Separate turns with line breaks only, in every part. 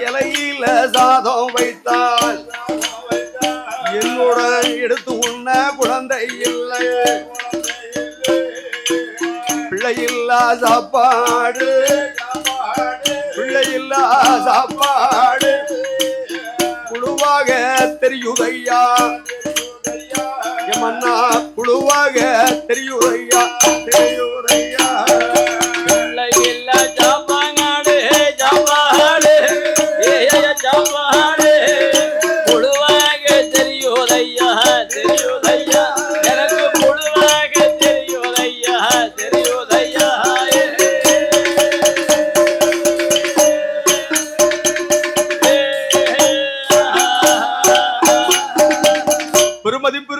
இலையில சாதம் வைத்தால் என்னோட எடுத்து உண்ண குழந்தை இல்லை. பிள்ளையில்லா சாப்பாடு. பிள்ளையில்லா சாப்பாடு. குழுவாக தெரியுதையா? மன்னா குழுவாக தெரியுதையா?
தெரியுற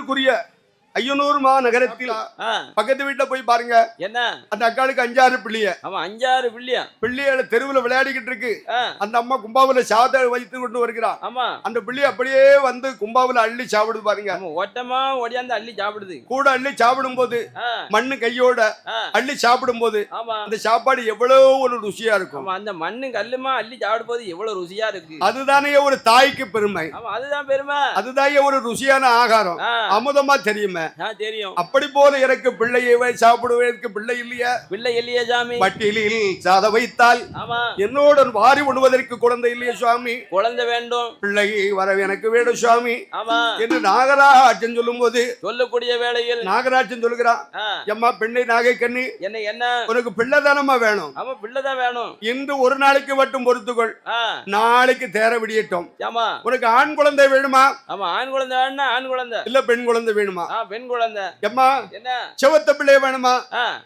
பெருமதிப்பிற்குரிய ஐயனூர் மாநகரத்தில் பக்கத்து வீட்டுல போய் பாருங்க.
என்ன?
அந்த அக்காளுக்கு அஞ்சாறு பிள்ளைய.
அவன் அஞ்சாறு பிள்ளையா?
பிள்ளைகளை தெருவுல விளையாடிக்கிட்டு இருக்கு. அந்த அம்மா கும்பாவில சாத வைத்து கொண்டு வருகிறான்
ஆமா.
அந்த பிள்ளை அப்படியே வந்து கும்பாவில அள்ளி சாப்பிடுது பாருங்க.
ஆமா ஓட்டமா ஓடியாந்து அள்ளி சாப்பிடுது.
கூட அள்ளி சாப்பிடும் போது மண்ணு கையோட அள்ளி சாப்பிடும் போது
ஆமா.
அந்த சாப்பாடு எவ்வளவு ஒரு ருசியா இருக்கும்.
ஆமா அந்த மண்ணு கல்லுமா அள்ளி சாப்பிடும் போது எவ்வளவு ருசியா இருக்கு.
அதுதானே ஒரு தாய்க்கு பெருமை.
ஆமா அதுதான் பெருமை.
அதுதான் ஒரு ருசியான ஆகாரம். அமுதமா தெரியுமே.
தெரியும்.
அப்படி போல எனக்கு பிள்ளையை சாப்பிடுவதற்கு பிள்ளை இல்லையா?
பிள்ளை இல்லையே சாமி.
பட்டியலில் சாத வைத்தால் என்னோட வாரி உண்ணுவதற்கு குழந்தை இல்லையா சுவாமி?
குழந்தை வேண்டும்.
பிள்ளை வர எனக்கு வேணும் சுவாமி. என்று நாகராஜன் சொல்லும் போது
சொல்லக்கூடிய வேளையில்
நாகராஜன் சொல்லுகிறான் எம்மா பெண்ணை நாகை கண்ணி
என்ன என்ன?
உனக்கு பிள்ளை தானம்மா வேணும்?
ஆமா பிள்ளைதான் வேணும்.
இன்று ஒரு நாளைக்கு மட்டும் பொறுத்துக்கொள். நாளைக்கு தேர விடியட்டும்.
ஆமா.
உனக்கு ஆண் குழந்தை வேணுமா?
ஆமா ஆண் குழந்தை வேணும்னா ஆண் குழந்தை.
இல்ல பெண் குழந்தை வேணுமா?
பெண் குழந்தை.
எம்மா
என்ன?
செவத்த பிள்ளை வேணுமா?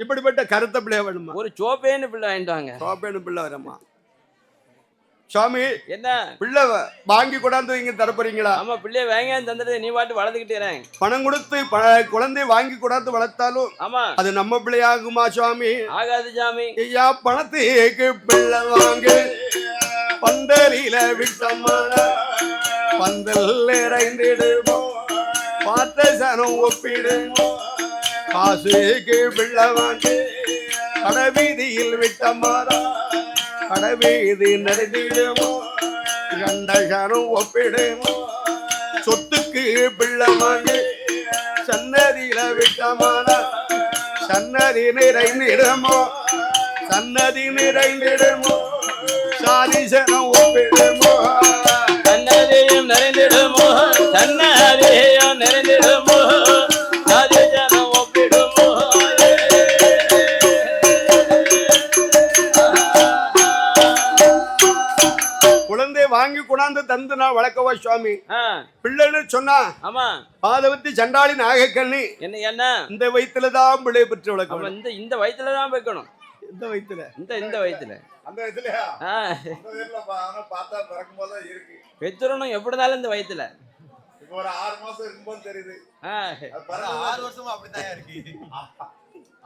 இப்படிப்பட்ட கருத்த பிள்ளை வேணுமா?
ஒரு சோப்பேன்னு பிள்ளை வாங்கிட்டு வாங்க
சோப்பேனு பிள்ளை வரம்மா சுவாமி
என்ன?
பிள்ளை வாங்கி கொண்டாந்து இங்க தரப்போறீங்களா
ஆமா பிள்ளைய வாங்க தந்துட்டு நீ பாட்டு வளர்த்துக்கிட்டே.
பணம் கொடுத்து குழந்தை வாங்கி கொண்டாந்து வளர்த்தாலும்
ஆமா.
அது நம்ம பிள்ளையாகுமா சுவாமி?
ஆகாது சாமி.
ஐயா பணத்துக்கு பிள்ளை வாங்கு. பந்தலில விட்டமான பந்தல் நிறைந்திடுவோம் பார்த்த சனம் ஒப்பிடு. காசுக்கு பிள்ளை கடவீதியில் விட்ட மாறா. கடவீதி நிறைந்திடுவோம் கண்ட சனம் ஒப்பிடு. சொத்துக்கு பிள்ளை வாங்கி சன்னதியில விட்டமான சன்னதி நிறைந்திடுமோ? சன்னதி நிறைந்திடுமோ? சாதிசனம் ஒப்பிடுமோ?
சன்னதியும் நிறைந்திடுமோ?
சன்ன வாங்கி கொண்டாந்து தந்து நான் வளர்க்கவா சுவாமி பிள்ளைன்னு சொன்னா
ஆமா.
பாதவத்தி சண்டாளி நாகக்கண்ணி.
என்ன என்ன?
இந்த வயிற்றுல தான் பிள்ளை பெற்று
அவன்
வளர்க்கணும்
இந்த இந்த வயசுல தான் வைக்கணும்.
இந்த வயிற்றுல
இந்த இந்த வயசுல
அந்த பார்த்தா பிறக்கும் போது இருக்கு.
எப்படி இருந்தாலும் இந்த
இப்போ ஒரு ஆறு மாசம் இருக்கும்போது தெரியுது.
ஆறு வருஷமா அப்படித்தான் இருக்கு.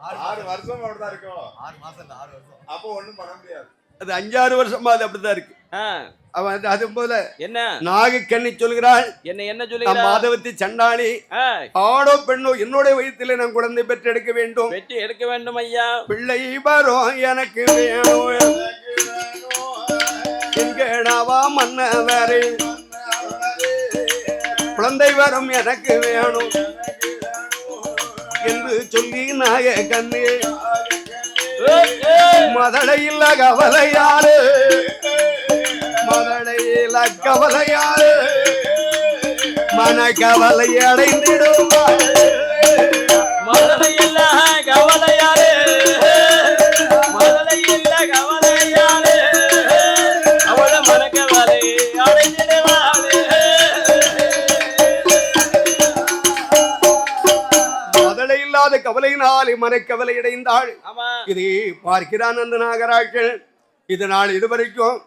ஆறு
ஆறு வருஷம் அப்படிதான் இருக்கும்.
ஆறு மாசம் இல்ல ஆறு வருஷம்.
அப்போ ஒண்ணும் பண்ண முடியாது.
அது அஞ்சாறு வருஷமா அது அப்படிதான் இருக்கு. அவன் அது- போல
என்ன?
நாகக்கண்ணி சொல்கிறாள்.
என்ன என்ன
நான்
சொல்லுகிறா
மாதவத்தி சண்டாளி ஆடோ பெண்ணோ என்னுடைய வயிற்றில நான் குழந்தை பெற்றெடுக்க வேண்டும்.
வெட்டி எடுக்க வேண்டும் ஐயா.
பிள்ளை வரும் எனக்கு வேணும் எங்கடாவா மன்னவரே குழந்தை வரும் எனக்கு வேணும். என்று சொல்லி நாய கண்ணே மதளையில் கவலையாரு மதளையில் கவலையாறு மன கவலை அடைந்திடுவாள்
மதுரை இல்ல
கவலையினால் மனக்கவலை அடைந்தாள்.
ஆமா.
இதை பார்க்கிறான் அந்த நாகராஜன். இது நாள் இதுவரைக்கும்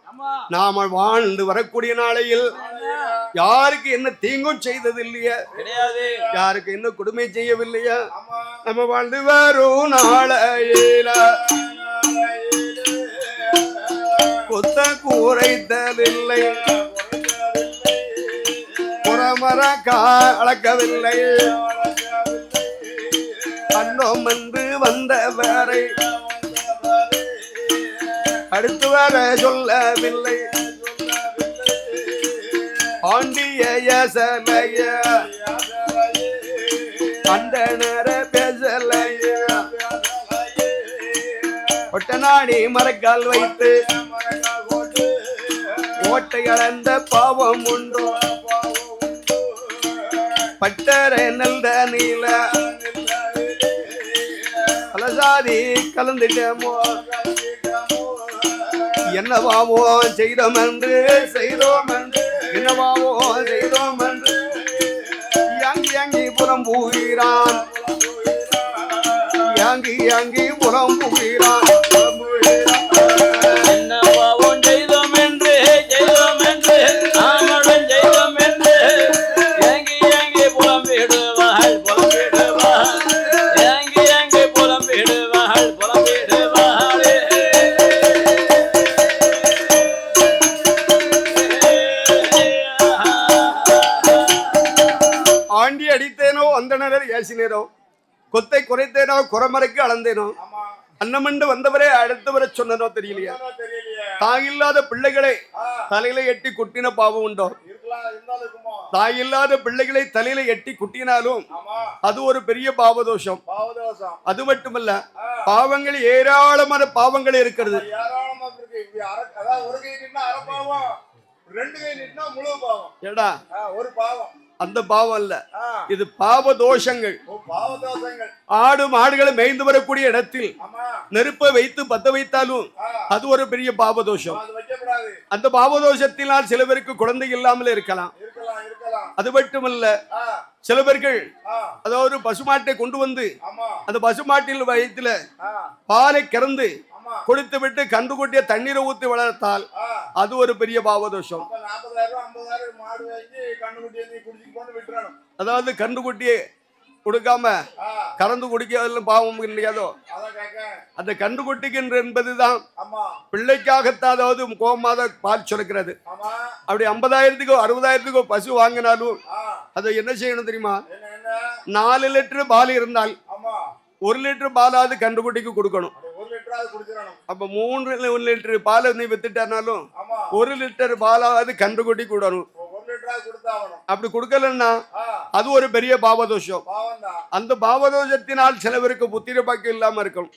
நாம வாழ்ந்து வரக்கூடிய நாளையில் யாருக்கு என்ன தீங்கும் செய்தது இல்லையா யாருக்கு என்ன கொடுமை செய்யவில்லையா? நம்ம வாழ்ந்து வரும் நாளையில. கொத்த கூரைத்ததில்லை. புறமர அளக்கவில்லை. அண்ணோம் என்று வந்தவரை. அடுத்து வர சொல்லவில்லை. பாண்டிய யசலைய அந்த நேர பேசலைய. ஒட்டநாடி மரக்கால் வைத்து ஓட்டை அளந்த பாவம் உண்டோ? பட்டரை நல்ல நீல. பலசாதி கலந்துட்டமோ என்னவாவோ செய்தோம் என்று செய்தோம் என்று என்னவாவோ செய்தோம் என்று யாங்கி யாங்கி புறம் புகிறான் யாங்கி யாங்கி புறம் புகிறான் அந்தணர் ஏசினேனோ? கொத்தை குறைத்தேனோ? குறமறைக்கு அளந்தேனோ? அன்னமண்டு வந்தவரே அடுத்தவரை சொன்னனோ தெரியலையா? தாயில்லாத பிள்ளைகளை தலையில எட்டி குட்டின பாவம் உண்டோ? தாயில்லாத பிள்ளைகளை தலையில எட்டி குட்டினாலும் அது ஒரு பெரிய பாவதோஷம். அது மட்டுமல்ல பாவங்கள் ஏராளமான பாவங்கள் இருக்கிறது.
ரெண்டு கை நின்னா முழு பாவம்.
ஏடா.
ஒரு பாவம்.
அந்த பாவம் அல்ல. இது பாவ தோஷங்கள் ஆடு மாடுகளை மேய்ந்து வரக்கூடிய இடத்தில் நெருப்பை வைத்து பத்த வைத்தாலும் அது ஒரு பெரிய பாவதோஷம். அந்த பாவதோஷத்தினால் சில பேருக்கு குழந்தை இல்லாமல் இருக்கலாம். அது மட்டுமல்ல சில பேர்கள் அதாவது பசுமாட்டை கொண்டு வந்து அந்த பசுமாட்டில் வயிற்றுல பாலை கறந்து கொடுத்து விட்டு கண்டு கொட்டிய தண்ணீரை ஊத்தி வளர்த்தால் அது ஒரு பெரிய பாவதோஷம். அதாவது கண்டு கொட்டியை கொடுக்காம கறந்து குடிக்கிறதுல பாவம்
கேட்க
அந்த கண்டு கொட்டிக்கின்ற என்பதுதான் பிள்ளைக்காகத்தான் அதாவது கோமாத பால் சுரக்கிறது. அப்படி ஐம்பதாயிரத்துக்கோ அறுபதாயிரத்துக்கோ பசு வாங்கினாலும் அதை என்ன செய்யணும் தெரியுமா? நாலு லிட்டர் பால் இருந்தால் ஒரு லிட்டர் பாலாவது கண்டுக்குட்டிக்கு கொடுக்கணும்.
ஒரு
அப்ப மூன்று லிட்டர் பாலை நீ வித்துட்டானாலும்
ஆமா.
ஒரு லிட்டர் பாலாவது
ஒரு லிட்டராவது கொடுத்தாகணும்.
அப்படி கொடுக்கலன்னா அது ஒரு பெரிய பாவதோஷம். அந்த பாவதோஷத்தினால் சில பேருக்கு புத்திர பாக்கியம் இல்லாம இருக்கும்.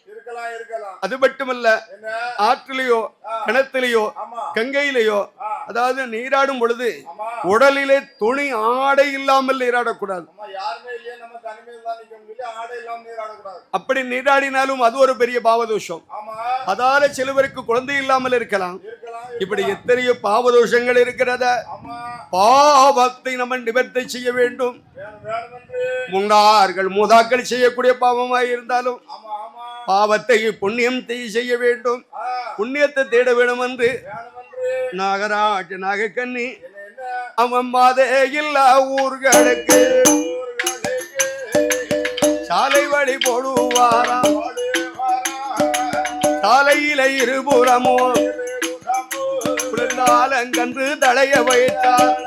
அது மட்டுமல்ல ஆற்றிலேயோ கிணத்துலயோ கங்கையிலேயோ அதாவது நீராடும் பொழுது உடலிலே துணி ஆடை இல்லாமல் நீராடக்கூடாது. அப்படி நீராடினாலும் அது ஒரு பெரிய பாவதோஷம். அதால சிலவருக்கு குழந்தை இல்லாமல் இருக்கலாம் இப்படி எத்தனையோ பாவதோஷங்கள் இருக்கிறத பாவத்தை நம்ம நிவர்த்தி செய்ய வேண்டும். முன்னார்கள் மூதாக்கள் செய்யக்கூடிய பாவமாய் இருந்தாலும் பாவத்தை புண்ணியம் செய்- செய்ய வேண்டும். புண்ணியத்தை தேட வேண்டும் என்று
வேணும் என்று
நாகராஜ நாகக்கண்ணி அவன் மாதே இல்லா ஊர்களுக்கு சாலை வழி போடுவாரா?
ஓடு
சாலையில இருபுறமோ? குளிர்ந்தாலங்கன்று வைத்தார்
தலைய வைத்தார்.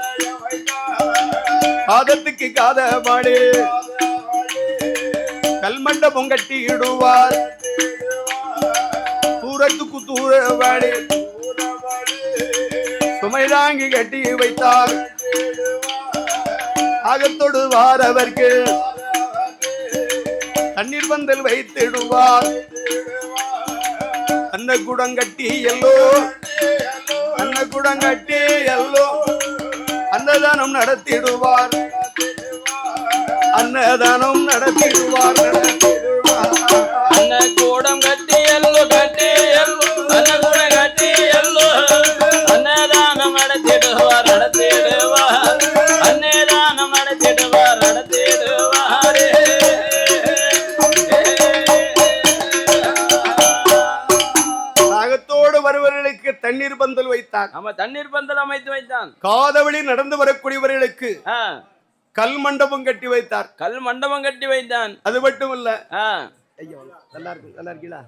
காதத்துக்கு காதபாடு. கல்மண்டபம் கட்டி இடுவார். தூரத்துக்கு தூரவாடு. சுமைதாங்கி கட்டி வைத்தார். ஆகத்தொடு வாரவர்க்கு தண்ணீர் பந்தல் வைத்திடுவார். அன்ன குடங்கட்டி எல்லோ. அன்ன குடங்கட்டி எல்லோ. அன்னதானம் நடத்திடுவார். அன்னதானம் நடத்திடுவார்.
அன்ன கூடம் கட்டி எல்லோ
தண்ணீர் பந்தல் வைத்தார்
நம்ம தண்ணீர் பந்தல் அமைத்து வைத்தான்.
காதவழி நடந்து வரக்கூடியவர்களுக்கு கல் மண்டபம் கட்டி வைத்தார்.
கல் மண்டபம் கட்டி வைத்தான்.
அது மட்டும் இல்ல நல்லா இருக்கு நல்லா இருக்கீங்களா?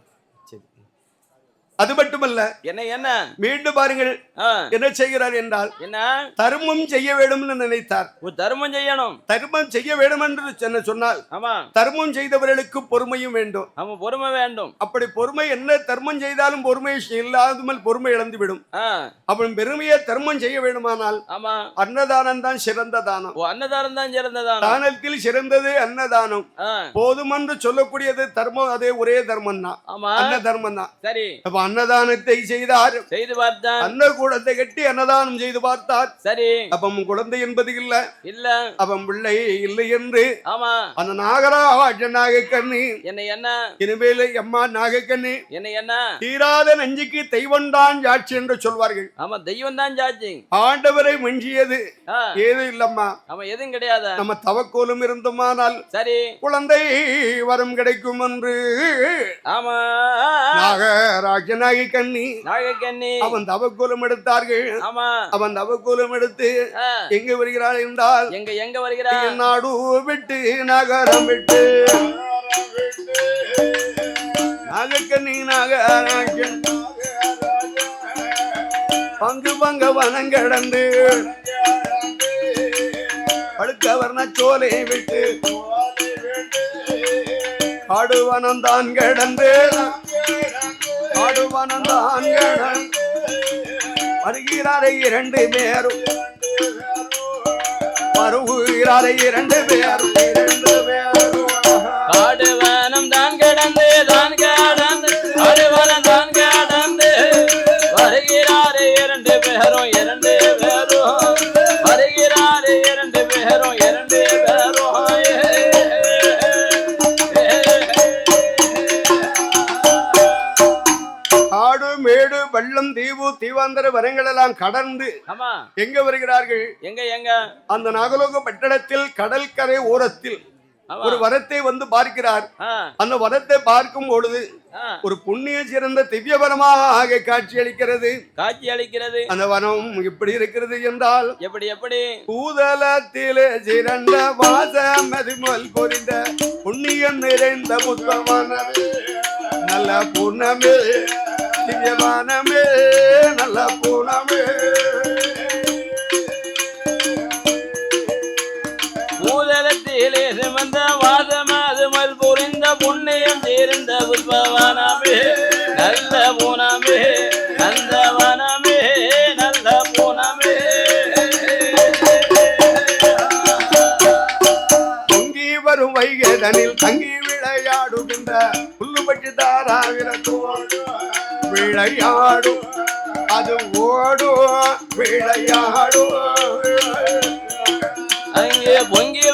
அது மட்டுமல்ல
என்ன என்ன?
மீண்டும் பாருங்கள் என்ன செய்கிறார் என்றால்
என்ன?
தர்மம் செய்ய வேண்டும் என்று நினைத்தார்
தர்மம் செய்யணும்.
தர்மம் செய்ய வேண்டும் என்று சொன்ன- சொன்னால்
ஆமா.
தர்மம் செய்தவர்களுக்கு பொறுமையும் வேண்டும்.
அவன் பொறுமை வேண்டும்.
அப்படி பொறுமை என்ன? தர்மம் செய்தாலும் பொறுமை இல்லாமல் பொறுமை இழந்து விடும் அவன் பெருமையை தர்மம் செய்ய வேண்டுமானால்
ஆமா.
அன்னதானம் தான் சிறந்த தானம்.
அன்னதானம் தான் சிறந்ததான
தானத்தில் சிறந்தது அன்னதானம்.
ஆ,
போதும் என்று சொல்லக்கூடியது தர்மம் அதே ஒரே தர்மம் தான்
ஆமா.
அன்ன தர்மம் தான்
சரி
அன்னதானத்தை செய்தார்.
செய்து பார்த்தான்.
அன்ன கூடத்தை கட்டி அன்னதானம் செய்து பார்த்தார்.
சரி.
அப்பம் குழந்தை என்பது இல்ல.
இல்ல.
அவன் பிள்ளை இல்லை என்று.
ஆமா.
அந்த நாகராஜ நாகக்கண்ணி.
என்ன என்ன?
இனிமேல அம்மா நாகக்கண்ணி.
என்ன என்ன?
தீராத நஞ்சுக்கு தெய்வம்தான் சாட்சி என்று சொல்வார்கள்.
ஆமா தெய்வம் தான் ஜாட்சி
ஆண்டவரை மிஞ்சியது.
ஆ,
ஏது இல்லம்மா.
ஆமா எதுவும் கிடையாது?
நம்ம தவக்கோலும் இருந்தோமானால்
சரி.
குழந்தை வரம் கிடைக்கும் என்று.
ஆமா.
நாகராஜ நாகக்கண்ணி
நாகக்கண்ணி
அவன் தவக்கோலம் எடுத்தார்கள்.
ஆமா.
அவன் தவக்கோலம் எடுத்து எங்க வருகிறாள் என்றால்
எங்க எங்க வருகிறா
நாடு விட்டு நகரம் விட்டு. நாகக்கண்ணி நாகராஜன். பங்கு பங்க வனங்கடந்து படுக்க வர்ண சோலை விட்டு. காடுவனம் தான் கிடந்து. காடுவனம் வருகிறாரை இரண்டு பேரும். வருகிறாரை இரண்டு பேரும். இரண்டு தீவு தீவாந்தர வரங்கள் எல்லாம் கடந்து எங்க வருகிறார்கள்?
எங்க எங்க?
அந்த நாகலோக பட்டணத்தில் கடற்கரை ஓரத்தில் ஒரு வரத்தை வந்து பார்க்கிறார். அந்த வரத்தை பார்க்கும் பொழுது ஒரு புண்ணிய சிறந்த திவ்யவனமாக காட்சி அளிக்கிறது
காட்சி அளிக்கிறது
அந்த வனம் எப்படி இருக்கிறது என்றால்
எப்படி எப்படி?
பூதலத்திலே சிறந்த வாசம் மதிமல் பொறிந்த புண்ணியம் நிறைந்த புத்தமானமே நல்ல பூர்ணமே திவ்யமானமே நல்ல பூர்ணமே
பூதலத்திலே சுமந்த வாதமாதுமல் புரிந்த புண்ணியம் தீர்ந்த புஷ்பவனமே நல்ல பூனமே நல்ல வனமே நல்ல பூனமே.
பொங்கி வரும் வைகதனில் தங்கி விளையாடுகின்ற புல்லுபட்டு தாராவிரத்தோடு விளையாடும். அது ஓடும் விளையாடும்.
அங்கே பொங்கி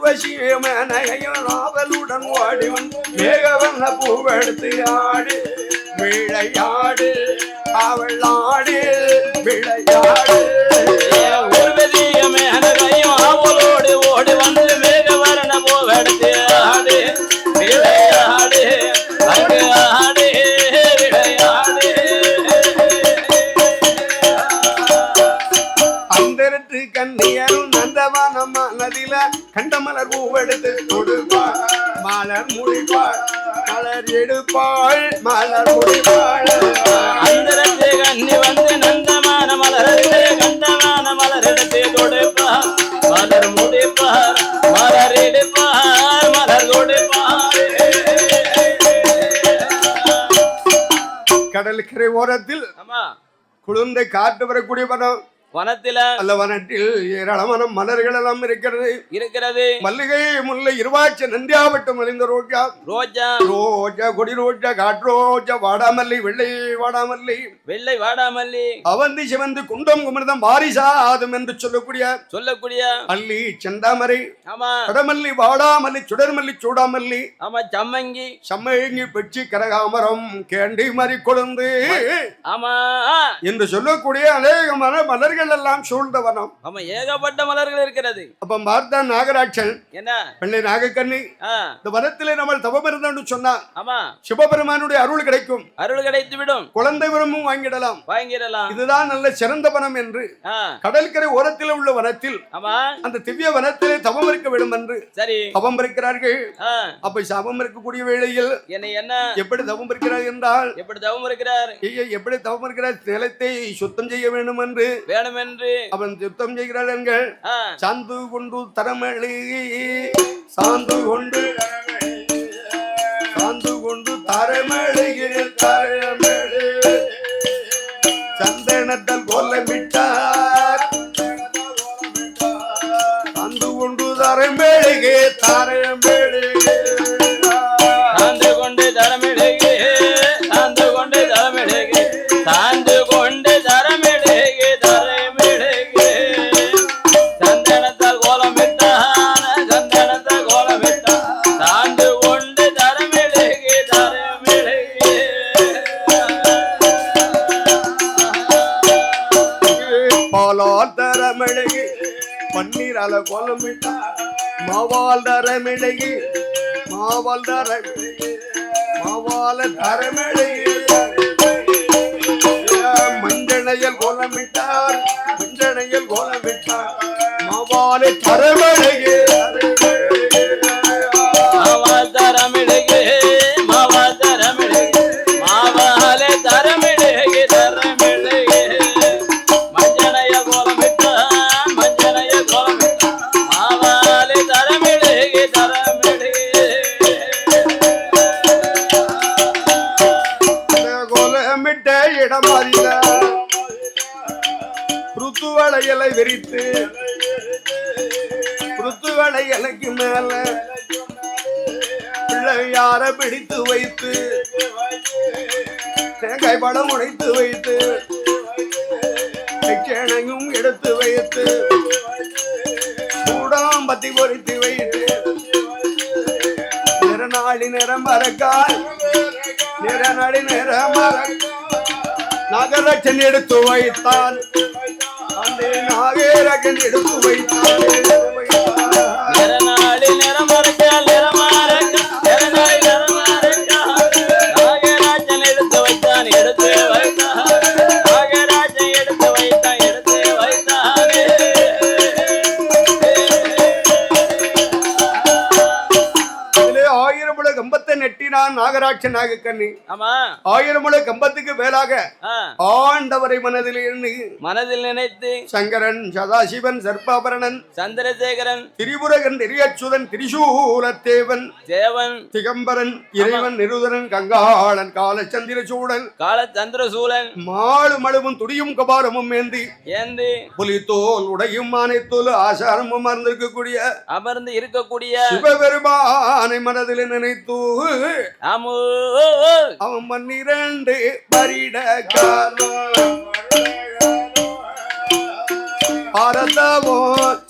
ஊர்வசி மனையலாவலுடன் ஓடிவன். ஓடி பூவெடுத்து ஆடு விளையாடு அவள் ஆடு விளையாடு. கண்டமலர் பூவெடுத்து கொடுப்பாள் மலர் முடிப்பாள் மலர் எடுப்பாள். மலர் முடிப்பாள்
அந்தரத்து கண்ணி வந்து நந்தமான மலரே கண்டமான மலரிடத்தை கொடுப்பார் மலர் முடிப்பார். மலர் எடுப்பார். மலர் கொடுப்பார்
கடற்கரை ஓரத்தில் குளிர்ந்த காற்று வரக்கூடிய வனம்
வனத்தில
அந்த வனத்தில் ஏராளமான மலர்கள் எல்லாம் இருக்கிறது.
இருக்கிறது.
மல்லிகை முல்லை இருவாட்சி நந்தியாவட்டம் மலிந்த ரோஜா.
ரோஜா.
ரோஜா கொடி ரோஜா காட்ரோஜா வாடாமல்லி வெள்ளை வாடாமல்லி.
வெள்ளை வாடாமல்லி.
அவந்தி சிவந்து குண்டம் குமிர்தம் வாரிசாதம் என்று சொல்லக்கூடிய
சொல்லக்கூடிய
அல்லி செந்தாமரை.
ஆமா.
கடமல்லி வாடாமல்லி சுடர்மல்லி சூடாமல்லி.
ஆமா சம்மங்கி.
சம்மங்கி பெச்சி கரகாமரம் கேண்டி மறி கொழுந்து.
ஆமா.
என்று சொல்லக்கூடிய அநேகமான மலர்கள் மலர்கள் எல்லாம் சூழ்ந்த வனம்.
ஆமா ஏகப்பட்ட மலர்கள் இருக்கிறது.
அப்ப பார்த்தா நாகராட்சன்
என்ன?
வெள்ளை நாகக்கண்ணி இந்த வனத்திலே நம்ம தவம் இருந்தோம்னு சொன்னா
ஆமா.
சிவபெருமானுடைய அருள் கிடைக்கும்.
அருள் கிடைத்து விடும்
குழந்தை வரமும் வாங்கிடலாம்.
வாங்கிடலாம்.
இதுதான் நல்ல சிறந்த வனம் என்று. கடற்கரை ஓரத்தில் உள்ள வனத்தில்
ஆமா.
அந்த திவ்ய வனத்திலே தவம் இருக்க வேண்டும் என்று.
சரி.
தவம் இருக்கிறார்கள். அப்ப தவம் இருக்கக்கூடிய வேளையில்
என்னை என்ன?
எப்படி தவம் இருக்கிறார் என்றால்
எப்படி தவம் இருக்கிறார்?
எப்படி தவம் இருக்கிறார்? நிலத்தை சுத்தம் செய்ய வேண்டும் என்று
வேணும். என்று
அவன் சுத்தம் செய்கிறார் என்கள். சாந்து கொண்டு தரமளி சாந்து கொண்டு சாந்து கொண்டு தரமழையில் தரமழி. சந்தனத்தால் கோலமிட்டார். சாந்து கொண்டு தரமேழுகே தரமேழுகே மாவால் தேங்காய் உடைத்து வைத்து கேணையும் எடுத்து வைத்து சூடாம்பத்தி பொறித்து வைத்து நிறநாளி நிறம் மறக்கால் நிறநாளி நிறம் மறக்கால் எடுத்து வைத்தான் அந்த நாகராஜன் எடுத்து வைத்தான். நாகராட்சன் நாகக்கண்ணி.
ஆமா.
ஆயிரம் முழ கம்பத்துக்கு மேலாக ஆண்டவரை மனதில்
மனதில் நினைத்து
சங்கரன் சதாசிவன் சர்ப்பாபரணன்
சந்திரசேகரன்
திரிபுரகன் திரியச்சுதன் திரிசூலத்தேவன்
தேவன்
திகம்பரன் இறைவன் நிருதரன் கங்காளன் காலச்சந்திர சூழல்
கால சந்திரசூலன்
மாடு மழுவும் துடியும் கபாரமும் ஏந்தி
ஏந்து
புலித்தோல் உடையும் மானைத்தோல் ஆசாரமும் அமர்ந்திருக்கக்கூடிய
அமர்ந்து இருக்கக்கூடிய
சிவபெருமானை மனதில் நினைத்து
அமு
அவன் பன்னிரண்டு பரிட காலம் பாரதமோ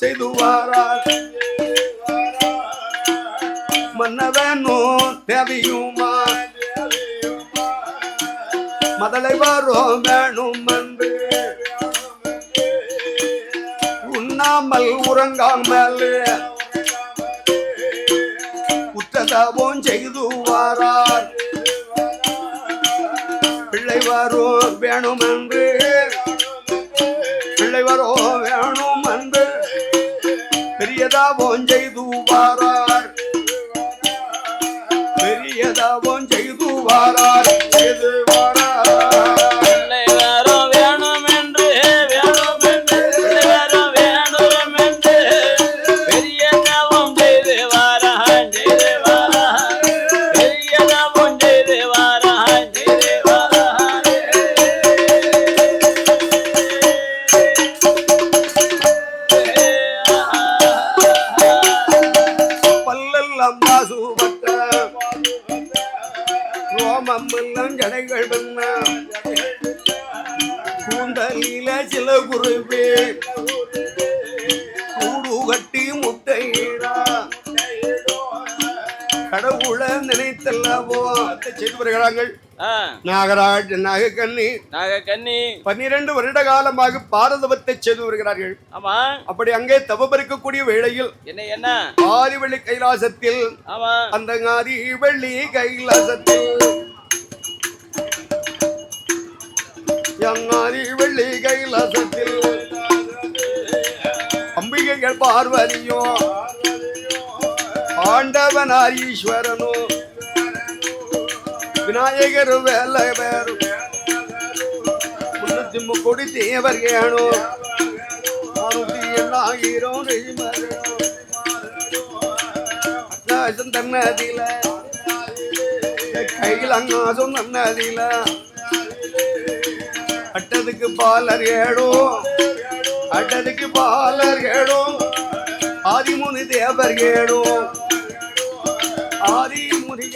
செய்துவாரார் மன்னவனோ தேவியுமா. மதலை வரும் வேணும் என்று உண்ணாமல் உறங்காமல் உத்ததவும் செய்துவாரார் பிள்ளை வரும் வேணும் என்று பிள்ளை வரும் வேணும் என்று பெரியதாவும் நாகராஜ் நாகக்கண்ணி
நாக கன்னி
பன்னிரண்டு வருட காலமாக பாரதவத்தை செய்து வருகிறார்கள்.
ஆமா.
அப்படி அங்கே தவபரிக்கக்கூடிய வேளையில்
என்ன என்ன?
ஆதிவள்ளி கைலாசத்தில்
ஆமா.
அந்த ஆதி வெள்ளி கைலாசத்தில் எங்காதி வெள்ளி கைலாசத்தில் அம்பிகைகள் பார்வதியும் ஆண்டவனார் ஈஸ்வரனும் விநாயகர் வேல பேரும் முன்னூத்தி முக்கோடி தேவர் ஏனும் நானூத்தி தன்னதில கையில் அங்காசம் தன்னதில அட்டதுக்கு பாலர் ஏடும் அட்டதுக்கு பாலர் ஏடும் ஆதிமுனி தேவர் ஏடும் ஆதிமுனி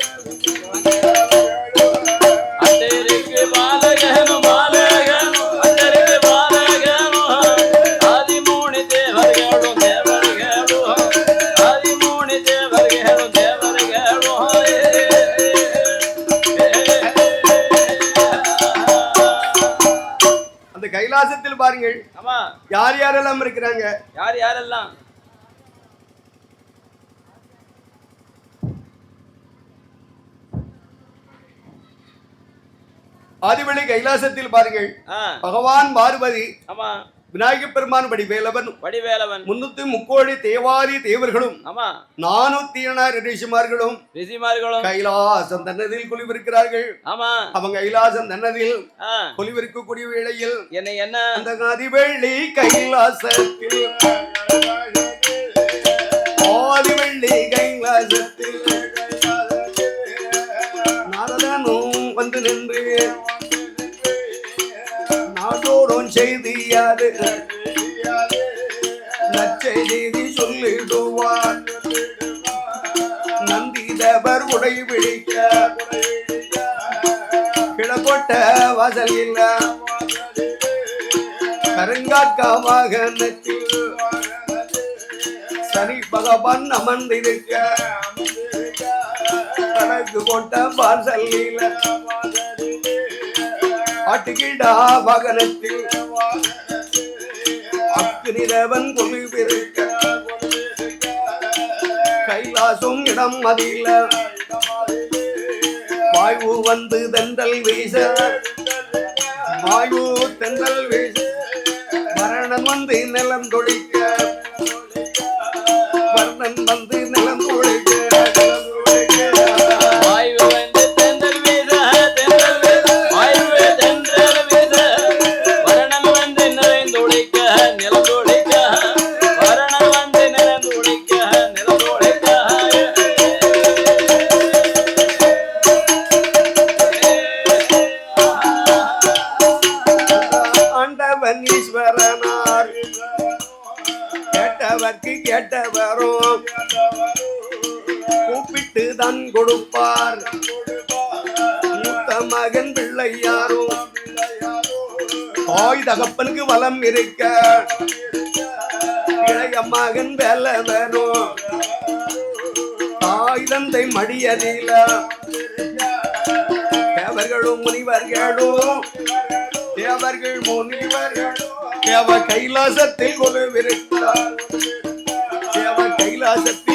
கைலாசத்தில் பாருங்கள்.
ஆமா.
யார் யாரெல்லாம் இருக்கிறாங்க?
யார் யாரெல்லாம்?
ஆதிவள்ளி கைலாசத்தில் பாருங்கள். பகவான் பார்வதி
ஆமா.
விநாயகப் பெருமான் வடிவேலவன்
வடிவேலவன்.
முன்னூத்தி முக்கோடி தேவாதி தேவர்களும்
ஆமா.
நானூத்தி எண்ணாயிரம் ரிஷிமார்களும்
ரிஷிமார்களும்.
கைலாசம் தன்னதில் குளிவிருக்கிறார்கள்.
ஆமா.
அவங்க கைலாசம் தன்னதில் குளிவிருக்கக்கூடிய வேளையில்
என்ன என்ன?
அந்த அதிவெள்ளி கைலாசத்தில். தெரியாது. நச்செய்தி சொல்லிடுவார். நந்திதவர் உடை பிடிக்க கிழக்கொட்ட வாசல் இல்ல கருங்காக்கா சனி பகவான் அமர்ந்திருக்க. கணக்கு கொண்ட வாசலில. ஆட்டுக்கிடா வாகனத்தில். அக்னிதவன் கொழுவிருக்க கைலாசும் இடம் மதியில வாயு வந்து தென்றல் வீச. வாயு தென்றல் வீச. மரணம் வந்து நிலம் தொழிக்க. வர்ணன் வந்து நிலம் தொழிக்க. தகப்பனுக்கு வளம் இருக்க. இளைய மகன் வேலை வரும். தாய் தந்தை மடியதில தேவர்களும் முனிவர்களும். தேவர்கள் முனிவர்களும். தேவ கைலாசத்தில் கொலுவிருந்தார் தேவ கைலாசத்தில்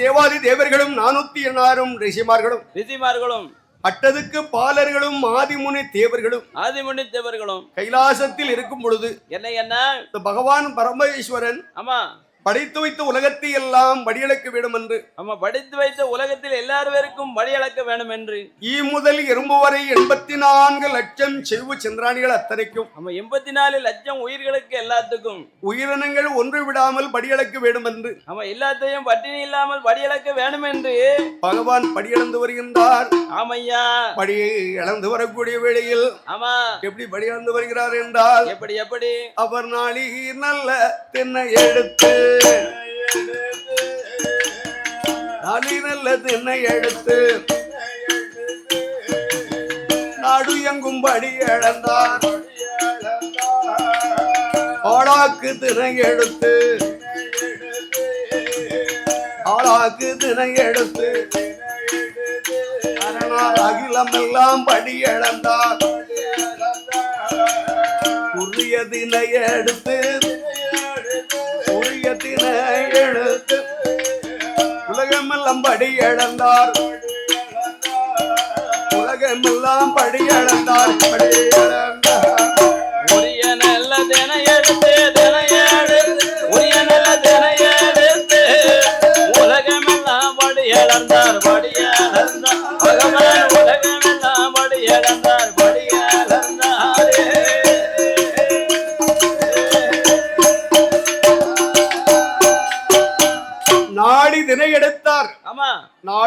தேவாதி தேவர்களும் நானூத்தி எண்ணாயிரம் ரிஷிமார்களும்
ரிஷிமார்களும்
அட்டதுக்கு பாலர்களும் ஆதிமுனி தேவர்களும்
ஆதிமுனி தேவர்களும்.
கைலாசத்தில் இருக்கும் பொழுது
என்ன என்ன?
இந்த பகவான் பரமேஸ்வரன்
ஆமா.
படைத்து வைத்த உலகத்தை எல்லாம் படியளக்க வேண்டும் என்று
நம்ம படித்து வைத்த உலகத்தில் எல்லாருவருக்கும் வழி அளக்க வேண்டும் என்று
ஈ முதல் எறும்பு வரை எண்பத்தி நான்கு லட்சம் செல்வ சந்திராணிகள் அத்தனைக்கும்.
நம்ம எண்பத்தி நாலு லட்சம் உயிர்களுக்கு எல்லாத்துக்கும்.
உயிரினங்கள் ஒன்று விடாமல் படியளக்க வேண்டும் என்று
நம்ம எல்லாத்தையும் பட்டினி இல்லாமல் வழி அளக்க வேண்டும் என்று
பகவான் படியளந்து வருகின்றார்.
ஆமையா.
படி இழந்து வரக்கூடிய வேளையில்
ஆமா.
எப்படி படி இழந்து வருகிறார் என்றால்
எப்படி எப்படி?
அவர் நாளி நல்ல தென்னை எடுத்து நாளி நல்ல தென்னை எடுத்து நாடு எங்கும் படி இழந்தார் ஆளாக்கு திணை எடுத்து ஆளாக்கு திணை எடுத்து அகிலம் எல்லாம் படி இழந்தார் உரிய
தினை எடுத்து எழுத்து உலகமெல்லாம் படி இழந்தார். உலகமெல்லாம் படி இழந்தார். படி இழந்தார்.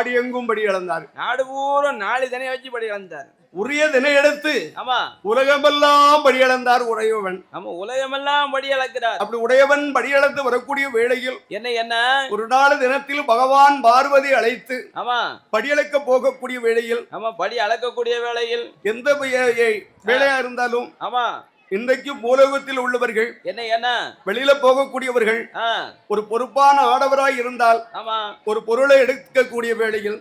நாடு எங்கும் படி இழந்தார்.
நாடு பூரா நாலு தினை வச்சு படி இழந்தார்.
உரிய திணை எடுத்து
ஆமா.
உலகமெல்லாம் படி இழந்தார் உடையவன்.
நம்ம உலகமெல்லாம் படி இழக்கிறார்.
அப்படி உடையவன் படியளந்து வரக்கூடிய வேளையில்
என்ன என்ன?
ஒரு நாள் தினத்தில் பகவான் பார்வதி அழைத்து
ஆமா.
படியளக்க போகக்கூடிய வேளையில்
ஆமா படி அளக்கக்கூடிய வேளையில்.
எந்த வேலையா இருந்தாலும்
ஆமா.
இன்றைக்கு பூலோகத்தில் உள்ளவர்கள்
என்ன என்ன?
வெளியில போகக்கூடியவர்கள் ஒரு பொறுப்பான ஆடவராய் இருந்தால்
ஆமா.
ஒரு பொருளை எடுக்கக்கூடிய வேளையில்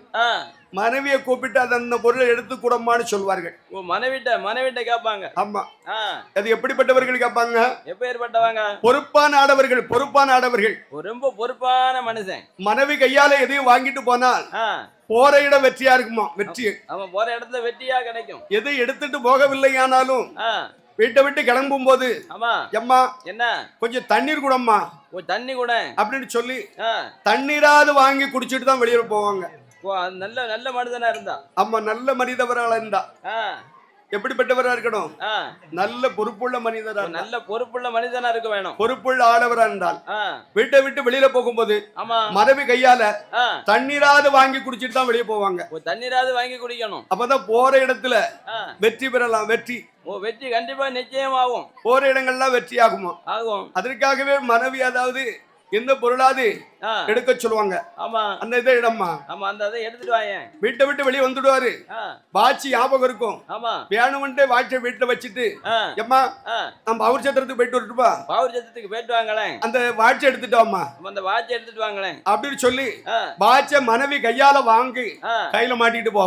மனைவியை கூப்பிட்டு அதை அந்த பொருளை எடுத்து கூடமான்னு சொல்வார்கள்.
உன் மனைவிட்ட மனைவிட்ட கேட்பாங்க.
ஆமா. அது எப்படிப்பட்டவர்கள் கேட்பாங்க?
எப்ப ஏற்பட்டவங்க
பொறுப்பான ஆடவர்கள் பொறுப்பான ஆடவர்கள்.
ரொம்ப பொறுப்பான மனுஷன்.
மனைவி கையால எதையும் வாங்கிட்டு போனால் போற இடம் வெற்றியா இருக்குமா? வெற்றி.
அவன் போற இடத்துல வெற்றியா கிடைக்கும்.
எதை எடுத்துட்டு போகவில்லையானாலும்
ஆ.
வீட்டை விட்டு கிளம்பும் போது
ஆமா.
எம்மா
என்ன?
கொஞ்சம் தண்ணீர் கூடம்மா.
தண்ணி கூட.
அப்படின்னு சொல்லி
ஆ.
தண்ணீராவது வாங்கி குடிச்சிட்டு தான் வெளியே போவாங்க.
நல்ல நல்ல மனிதனா இருந்தா.
அம்மா நல்ல மனிதவராக இருந்தா. எப்படிப்பட்டவரா இருக்கணும்? நல்ல பொறுப்புள்ள மனிதரா.
நல்ல பொறுப்புள்ள மனிதனா இருக்க வேணும்.
பொறுப்புள்ள ஆடவரா இருந்தால். வீட்டை விட்டு வெளியில போகும்போது மனைவி கையால
ஆ.
தண்ணீராவது வாங்கி குடிச்சிட்டு தான் வெளியே போவாங்க.
ஒரு தண்ணீராவது வாங்கி குடிக்கணும்.
அப்பதான் போற இடத்துல வெற்றி பெறலாம் வெற்றி.
ஓ வெற்றி கண்டிப்பா நிச்சயமாகும்.
போற இடங்கள்லாம் வெற்றி ஆகுமா
ஆகும்.
அதற்காகவே மனைவி அதாவது எந்த பொருளாது எடுக்க சொல்லுவாங்க.
ஆமா.
அந்த இதை இடம்மா.
ஆமா அந்த அதை எடுத்துட்டு வாயேன்.
வீட்டை விட்டு வெளியே வந்துடுவாரு. வாட்சி ஞாபகம் இருக்கும்.
ஆமா.
வேணும்ன்ட்டு வாட்சை வீட்டுல வச்சுட்டு
ஆ.
நம்ம அவர் சத்திரத்துக்கு போயிட்டு வரட்டுமா
பவுர் சத்தத்துக்கு போயிட்டு வாங்களேன்.
அந்த வாட்சை எடுத்துட்டோம்மா
அந்த வாட்ச் எடுத்துட்டு வாங்களேன்.
அப்படின்னு சொல்லி
ஆ.
வாட்சை மனைவி கையால வாங்கி கையில மாட்டிட்டு போ.